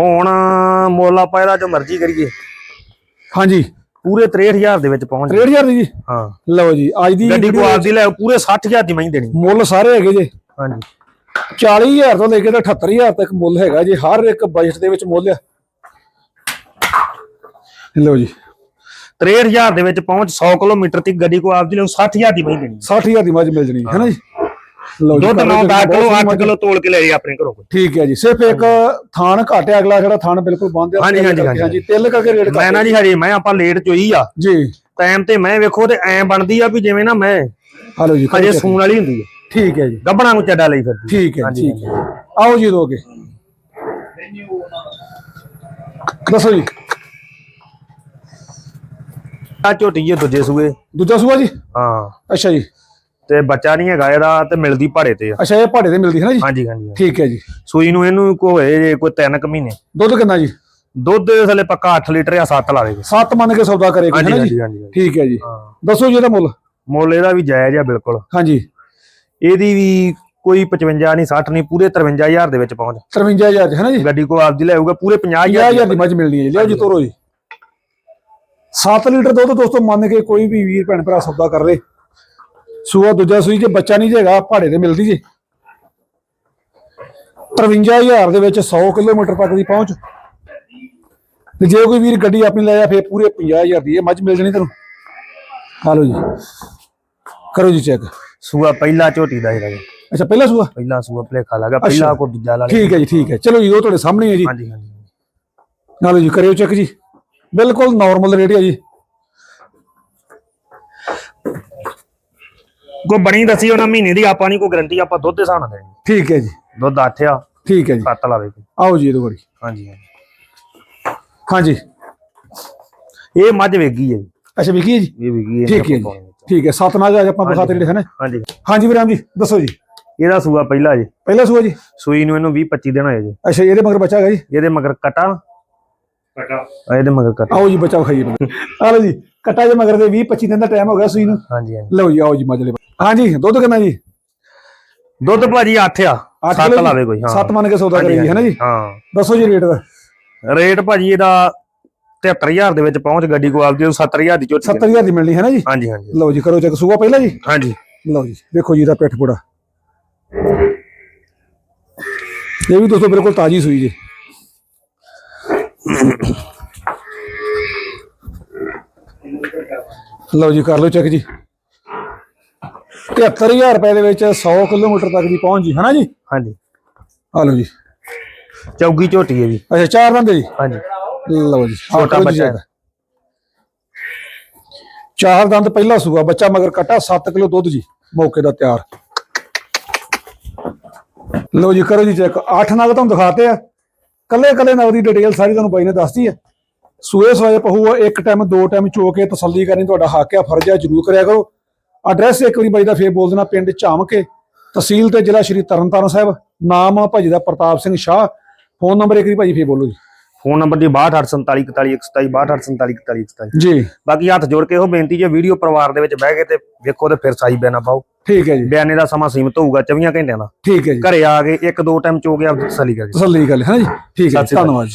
ਹੁਣ ਮੁੱਲ ਆਪਾਂ ਇਹਦਾ ਜੋ ਮਰਜ਼ੀ ਕਰੀਏ। ਹਾਂਜੀ। ਪੂਰੇ 63000 ਦੇ ਵਿੱਚ ਪਹੁੰਚ ਗਏ। 63000 ਦੀ ਜੀ? ਹਾਂ। ਲਓ ਜੀ ਅੱਜ ਦੀ ਗੱਡੀ video ਕੋ ਆਪਦੀ ਲੈ ਪੂਰੇ 60000 ਦੀ ਮਹੀਂ ਦੇਣੀ। ਮੁੱਲ ਸਾਰੇ ਹੈਗੇ ਜੇ। ਹਾਂਜੀ। 40000 ਤੋਂ ਲੈ ਕੇ ਤਾਂ 78000 ਤੱਕ ਮੁੱਲ ਹੈਗਾ ਜੀ ਹਰ ਇੱਕ ਬਜਟ ਦੇ ਵਿੱਚ ਮੁੱਲ ਆ। ਲਓ ਜੀ। 63000 ਦੇ ਵਿੱਚ ਪਹੁੰਚ 100 ਕਿਲੋਮੀਟਰ ਤੱਕ ਗੱਡੀ ਕੋ ਆਪਦੀ ਲੈ 60000 ਦੀ ਮਹੀਂ ਦੇਣੀ। 60000 ਦੀ ਮੱਝ ਮਿਲ ਜਣੀ ਹੈ ਨਾ ਜੀ? ਲਓ ਜੀ ਦੁੱਧ ਕਰ 9 ਲਓ 10 ਜੀ, ਕਿਲੋ ਬਹੁਤ 8 ਸੋਹਣੀ ਕਿਲੋ ਤੋਲ ਕੇ ਲੈ ਜੇ ਆਪਣੇ ਘਰੋਂ ਕੋਈ। ਠੀਕ ਹੈ ਜੀ ਸਿਰਫ ਇੱਕ ਥਾਨ ਘਾਟਿਆ ਅਗਲਾ ਜਿਹੜਾ ਥਾਨ ਬਿਲਕੁਲ ਬੰਦ ਆ ਹਾਂਜੀ, ਹਾਂਜੀ, ਹਾਂਜੀ। ਤਿਲ ਕਰਕੇ ਰੇਟ ਮੈਂ ਨਾ ਜੀ ਹਜੇ ਮੈਂ ਆਪਾਂ ਲੇਟ ਚੋਈ ਆ। ਜੀ। ਟਾਈਮ ਤੇ ਮੈਂ ਵੇਖੋ ਤੇ ਐ ਬਣਦੀ ਆ ਵੀ ਜਿਵੇਂ ਨਾ ਮੈਂ ਹਲੋ ਜੀ ਹਜੇ ਸੂਣ ਵਾਲੀ ਹੁੰਦੀ ਹੈ ਠੀਕ ਹੈ ਜੀ। ਗੱਬਣਾ ਨੂੰ ਚੱਡਾ ਲਈ ਫਿਰਦੀ ਠੀਕ ਹੈ ਠੀਕ ਹੈ। ਆਓ ਜੀ ਦੋਗੇ ਦੱਸੋ ਜੀ। ਆ ਝੋਟੀ ਜੇ ਦੂਜੇ ਸੂਏ। ਦੂਜਾ ਸੂਆ ਜੀ? ਹਾਂ। ਅੱਛਾ ਜੀ। ਤੇ ਬੱਚਾ ਨਹੀਂ ਹੈਗਾ ਇਹਦਾ ਤੇ ਮਿਲਦੀ ਭਾੜੇ ਤੇ ਆ। ਅੱਛਾ ਇਹ ਪਹਾੜੇ ਤੇ ਮਿਲਦੀ ਹੈ ਨਾ ਜੀ? ਹਾਂਜੀ ਹਾਂਜੀ। ਠੀਕ ਹੈ ਜੀ। ਸੂਈ ਨੂੰ ਇਹਨੂੰ ਕੋ ਹੋਏ ਜੇ ਕੋਈ 3 ਕੁ ਮਹੀਨੇ। ਦੁੱਧ ਕਿੰਨਾ ਜੀ? ਦੁੱਧ ਦੇ ਥੱਲੇ ਪੱਕਾ 8 ਲੀਟਰ ਜਾਂ 7 ਲਾਵੇਗਾ ਸੱਤ ਮੰਨ ਕੇ ਸੌਦਾ ਕਰੇਗਾ ਹੈ ਨਾ ਜੀ। ਠੀਕ ਹੈ ਜੀ। ਦੱਸੋ ਜੀ ਇਹਦਾ ਮੁੱਲ। ਮੁੱਲ ਇਹਦਾ ਵੀ ਜਾਇਜ਼ ਆ ਬਿਲਕੁਲ। ਹਾਂਜੀ। ਇਹਦੀ ਵੀ ਕੋਈ 55 ਨਹੀਂ 60 ਨਹੀਂ ਪੂਰੇ 53000 ਦੇ ਵਿੱਚ ਪਹੁੰਚ। 53000 ਹੈ ਨਾ ਜੀ? ਗੱਡੀ ਕੋ ਆਪਦੀ ਲੈ ਆਊਗਾ ਪੂਰੇ 50000 50000 ਦੀ ਮੱਝ ਮਿਲਣੀ ਹੈ ਜੀ। ਲਿਆਓ ਜੀ ਤੋਰੋ ਜੀ। 7 ਲੀਟਰ ਦੁੱਧ ਦੋਸਤੋ ਮੰਨ ਕੇ ਕੋਈ ਵੀ ਵੀਰ ਭੈਣ ਭਰਾ ਸੌਦਾ ਕਰ ਲੇ। ਸੂਆ ਦੂਜਾ ਸੂਈ ਜੇ ਬੱਚਾ ਨਹੀਂ ਜੇਗਾ ਪਹਾੜੇ ਤੇ ਮਿਲਦੀ ਜੀ। 53000 ਦੇ ਵਿੱਚ 100 ਕਿਲੋਮੀਟਰ ਤੱਕ ਦੀ ਪਹੁੰਚ। ਤੇ ਜੇ ਕੋਈ ਵੀਰ ਗੱਡੀ ਆਪਣੀ ਲੈ ਜਾ ਫੇਰ ਪੂਰੇ 50000 ਦੀ ਇਹ ਮੱਝ ਮਿਲ ਜਣੀ ਤੈਨੂੰ। ਆ ਲਓ ਜੀ। ਕਰੋ ਜੀ ਚੈੱਕ। ਸੂਆ ਪਹਿਲਾ ਝੋਟੀ ਦਾ ਹੈਗਾ ਜੀ। ਅੱਛਾ ਪਹਿਲਾ ਸੂਆ? ਪਹਿਲਾ ਸੂਆ ਭਲੇਖਾ ਲੱਗਾ ਪਹਿਲਾ ਕੋ ਦੂਜਾ ਲਾ ਠੀਕ ਹੈ ਜੀ ਠੀਕ ਹੈ। ਚਲੋ ਜੀ ਉਹ ਤੁਹਾਡੇ ਸਾਹਮਣੇ ਹੀ ਹੈ ਜੀ। ਹਾਂਜੀ ਹਾਂਜੀ। ਨਾਲੋ ਜੀ ਕਰਿਓ ਚੈੱਕ ਜੀ। ਬਿਲਕੁਲ ਨਾਰਮਲ ਰੇਟ ਹੈ ਜੀ। ਕੋ ਬਣੀ ਦੱਸੀ ਉਹਨਾਂ ਮਹੀਨੇ ਦੀ ਆਪਾਂ ਨਹੀਂ ਕੋਈ ਗਰੰਟੀ ਆਪਾਂ ਦੁੱਧ ਦੇ ਹਿਸਾਬ ਨਾਲ ਦੇਣੀ। ਠੀਕ ਹੈ ਜੀ। ਦੁੱਧ ਆਠਿਆ ਠੀਕ ਹੈ ਜੀ। ਸੱਤ ਲਾਵੇ ਕੋਈ। ਆਓ ਜੀ ਇਹਦੇ ਵਾਰੀ ਹਾਂਜੀ ਹਾਂਜੀ। ਹਾਂਜੀ। ਇਹ ਮੱਝ ਵੇਗੀ ਹੈ ਜੀ। ਅੱਛਾ ਵਿਕੀ ਜੀ? ਇਹ ਵੇਗੀ ਹੈ ਠੀਕ ਹੈ ਜੀ। ਠੀਕ ਹੈ ਸੱਤ ਨਾਗ ਅੱਜ ਆਪਾਂ ਬਖਾਤੇ ਜਿਹੜੇ ਹਨ? ਹਾਂਜੀ। ਹਾਂਜੀ ਵੀਰਾਮ ਜੀ ਦੱਸੋ ਜੀ। ਇਹਦਾ ਸੂਆ ਪਹਿਲਾ ਜੀ। ਪਹਿਲਾ ਸੂਆ ਜੀ? ਸੂਈ ਨੂੰ ਇਹਨੂੰ 20 25 ਦਿਨ ਹੋਏ ਜੀ। ਅੱਛਾ ਇਹਦੇ ਮਗਰ ਬੱਚਾ ਹੈਗਾ ਜੀ? ਇਹਦੇ ਮਗਰ ਕਟਾ ਕਟਾ। ਆ ਇਹਦੇ ਮਗਰ ਕਟਾ। ਆਓ ਜੀ ਬੱਚਾ ਵਿਖਾਈਏ। ਪਹਿਲਾਂ। ਆ ਲਓ ਜੀ ਕੱਟਾ ਜੇ ਮਗਰ ਦੇ 20 25 ਦਿਨ ਦਾ ਟਾਈਮ ਹੋ ਗਿਆ ਸੂਈ ਨੂੰ। ਹਾਂਜੀ ਹਾਂਜੀ। ਲਓ ਜੀ ਆਓ ਜੀ ਮਜਲੇ ਹਾਂਜੀ ਦੁੱਧ ਕਿੰਨਾ ਜੀ? ਦੁੱਧ ਭਾਜੀ 8 ਆ। ਅੱਠ 7 ਕਿਲੋ ਜੀ? ਲਾਵੇ ਕੋਈ ਹਾਂ। ਸੱਤ ਮੰਨ ਕੇ ਸੌਦਾ ਕਰੀਏ ਹੈ ਨਾ ਜੀ ਹਾਂ। ਦੱਸੋ ਜੀ ਰੇਟ ਦਾ। ਰੇਟ ਭਾਜੀ ਇਹਦਾ 73000 ਦੇ ਵਿੱਚ ਪਹੁੰਚ ਗੱਡੀ ਕੋ ਆਪਦੀ ਉਹ 70000 ਦੀ ਝੋਟੀ 70000 ਦੀ ਮਿਲਣੀ ਹੈ ਨਾ ਜੀ? ਹਾਂਜੀ ਹਾਂਜੀ। ਲਓ ਜੀ ਕਰੋ ਚੈੱਕ ਸੂਆ ਪਹਿਲਾ ਜੀ? ਹਾਂਜੀ। ਲਓ ਜੀ ਦੇਖੋ ਜੀ ਇਹਦਾ ਪਿੱਠ ਪੂੜਾ। ਇਹ ਵੀ ਦੋਸਤੋ ਬਿਲਕੁਲ ਤਾਜੀ ਸੂਈ ਜੀ। ਲਓ ਜੀ ਕਰ ਲਓ ਚੈੱਕ ਜੀ। 73000 ਰੁਪਏ ਦੇ ਵਿੱਚ 100 ਕਿਲੋਮੀਟਰ ਤੱਕ ਦੀ ਪਹੁੰਚ ਜੀ ਹਨਾ ਜੀ? ਹਾਂਜੀ। ਆ ਲਓ ਜੀ। ਚੌਗੀ ਝੋਟੀ ਹੈ ਜੀ। ਅੱਛਾ ਚਾਰ ਦੰਦ ਜੀ? ਹਾਂਜੀ। ਲਓ ਜੀ ਛੋਟਾ ਬੱਚਾ check। ਚਾਰ ਦੰਦ ਪਹਿਲਾ ਸੂਆ ਬੱਚਾ ਮਗਰ ਕੱਟਾ 7 ਕਿਲੋ ਦੁੱਧ ਜੀ ਮੌਕੇ ਦਾ ਤਿਆਰ। ਲਓ ਜੀ ਕਰੋ ਜੀ ਚੈੱਕ 8 ਨਗ ਤੁਹਾਨੂੰ ਦਿਖਾਤੇ ਆ। ਕੱਲੇ ਕੱਲੇ ਨਾਲ ਦੀ ਡਿਟੇਲ ਸਾਰੀ ਤੁਹਾਨੂੰ ਬਾਈ ਨੇ ਦੱਸਦੀ ਹੈ। ਸੂਏ ਸਵਾਏ ਪਹੂ ਇੱਕ ਟਾਈਮ ਦੋ ਟਾਈਮ ਚੋ ਕੇ ਤਸੱਲੀ ਕਰਨੀ, ਤੁਹਾਡਾ ਹੱਕ ਆ ਫਰਜ਼ ਹੈ, ਜਰੂਰ ਕਰਿਆ ਕਰੋ। ਐਡਰੈਸ ਇੱਕ ਵਾਰੀ ਬਾਈ ਦਾ ਫੇਰ ਬੋਲ ਦੇਣਾ, ਪਿੰਡ ਝਾਮਕੇ, ਤਹਿਸੀਲ ਤੇ ਜ਼ਿਲ੍ਹਾ ਸ਼੍ਰੀ ਤਰਨਤਾਰਨ ਸਾਹਿਬ, ਨਾਮ ਆ ਭਾਜੀ ਦਾ ਪ੍ਰਤਾਪ ਸਿੰਘ ਸ਼ਾਹ। ਫੋਨ ਨੰਬਰ ਇੱਕ ਵਾਰੀ ਭਾਜੀ ਫੇਰ ਬੋਲੋ ਜੀ। ਫੋਨ ਨੰਬਰ ਜੀ 624841 ਜੀ। ਬਾਕੀ ਹੱਥ ਜੋੜ ਕੇ ਇਹੋ ਬੇਨਤੀ ਜੇ ਵੀਡੀਓ ਪਰਿਵਾਰ ਦੇ ਵਿੱਚ ਬਹਿ ਕੇ ਤੇ ਵੇਖੋ ਤੇ ਫਿਰ ਸਾਈ ਬਿਆਨਾ ਪਾਓ। ਠੀਕ ਹੈ ਜੀ। ਬਿਆਨੇ ਦਾ ਸਮਾਂ ਸੀਮਤ ਹੋਊਗਾ 24 ਘੰਟਿਆਂ ਦਾ। ਠੀਕ ਹੈ ਜੀ। ਘਰੇ ਆ ਕੇ ਇੱਕ ਦੋ ਟਾਈਮ ਚੋ ਆਪਦੀ ਤਸੱਲੀ ਕਰਕੇ ਤਸੱਲੀ ਗੱਲ ਹੈ ਜੀ ਠੀਕ ਹੈ। ਧੰਨਵਾਦ ਜੀ।